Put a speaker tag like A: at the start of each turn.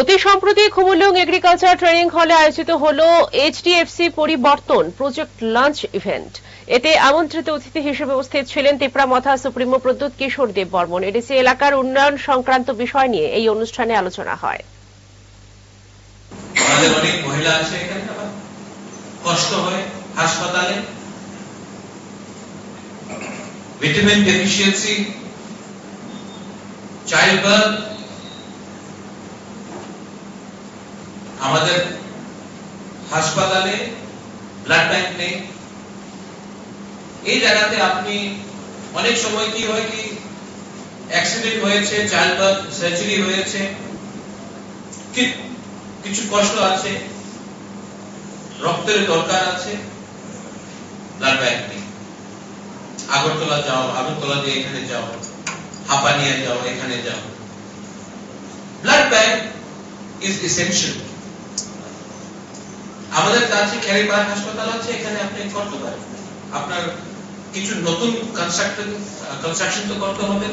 A: অতি সম্প্রতি খুমুলুং agriculture training হলে আয়োজিত হল এইচডিএফসি পরিবর্তন প্রজেক্ট লঞ্চ ইভেন্ট এতে আমন্ত্রিত অতিথি হিসেবে উপস্থিত ছিলেন তিপ্রামথা সুপ্রিমো প্রদ্যুৎ কিশোর দেব বর্মন। এডিসি এলাকার উন্নয়ন সংক্রান্ত বিষয় নিয়ে এই অনুষ্ঠানে আলোচনা হয়।
B: আমাদের অনেক মহিলা আছে এখানে কষ্ট হয় হাসপাতালে। ভিটামিন ডেফিসিয়েন্সি চাইল্ড বার্থ আমাদের হাসপাতালে ব্লাড ব্যাংক নেই। এই জায়গাতে আপনি অনেক সময় কি হয় কি অ্যাক্সিডেন্ট হয়েছে চাইল্ড বার্থ সার্জারি হয়েছে কিছু কষ্ট আছে, রক্তের দরকার আছে ব্লাড ব্যাংক নেই। আগরতলা যাও, আগরতলা দিয়ে এখানে যাও, হাপানিয়া যাও, এখানে যাও। ব্লাড ব্যাংক ইজ এসেনশিয়াল আমাদের কাছে খেরিপাড়া হাসপাতাল আছে, এখানে আপনি করতে পারেন। আপনার কিছু নতুন কনস্ট্রাকশন কনস্ট্রাকশন তো করতে হবে।